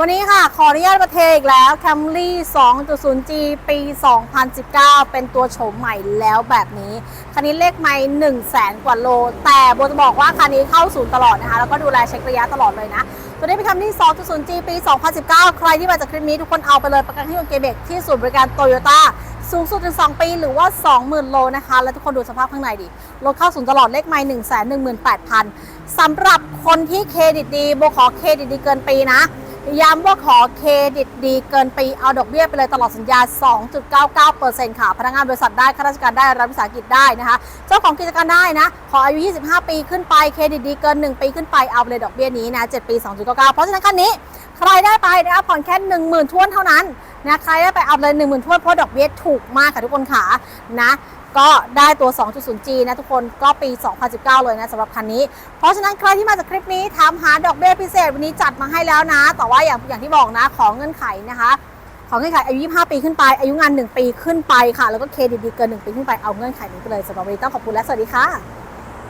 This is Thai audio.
วันนี้ค่ะ ขออนุญาตประเทศอีกแล้ว Camry 2.0G ปี 2019 เป็นตัวโฉมใหม่แล้วแบบนี้ คันนี้เลขไม่1 0 0 0 0แสนกว่าโล แต่โบจะบอกว่าคันนี้เข้าศูนย์ตลอดนะคะ แล้วก็ดูแลเช็คระยะตลอดเลยนะ ตัวนี้เป็น Camry 2.0G ปี 2019 ใครที่มาจากคลิปนี้ ทุกคนเอาไปเลยประกันที่ยนต์เกเบกที่ศูนย์บริการโตโยต้าสูงสุดถึง 2 ปีหรือว่า 20,000 โลนะคะ แล้วทุกคนดูสภาพข้างในดิ รถเข้าศูนย์ตลอดเลขไม่1 1 8 0 0 0สำหรับคนที่เครดิตดีโบขอเครดิตดีเกินปีนะ ย้ำว่าขอเครดิตดีเกินปีเอาดอกเบี้ยไปเลยตลอดสัญญา 2.99%ค่ะ พนักงานบริษัทได้ข้าราชการได้รัฐวิสาหกิจได้นะคะ เจ้าของกิจการได้นะ ขออายุ 25 ปีขึ้นไปเครดิตดีเกิน 1 ปีขึ้นไปเอาไปเลยดอกเบี้ยนี้นะ 7 ปี 2.99 เพราะฉะนั้นคันนี้ ใครได้ไปนะคะผ่อนแค่ 10,000ท้วนเท่านั้น นะใครได้ไปเอาเลย10,000ท้วนเพราะดอกเบี้ยถูกมากค่ะทุกคนขานะก็ได้ตัว 2.0G นะทุกคนก็ปี 2019 เลยนะสำหรับคันนี้ เพราะฉะนั้นใครที่มาจากคลิปนี้ถามหาดอกเบี้ยพิเศษวันนี้จัดมาให้แล้วนะ แต่ว่าอย่างอย่างที่บอกนะของเงื่อนไขนะคะของเงื่อนไขอายุ 25 ปีขึ้นไป อายุงาน 1 ปีขึ้นไปค่ะ แล้วก็เครดิตดีเกิน 1 ปีขึ้นไป เอาเงื่อนไขนี้ไปเลยสำหรับวันนี้ต้องขอบคุณและสวัสดีค่ะ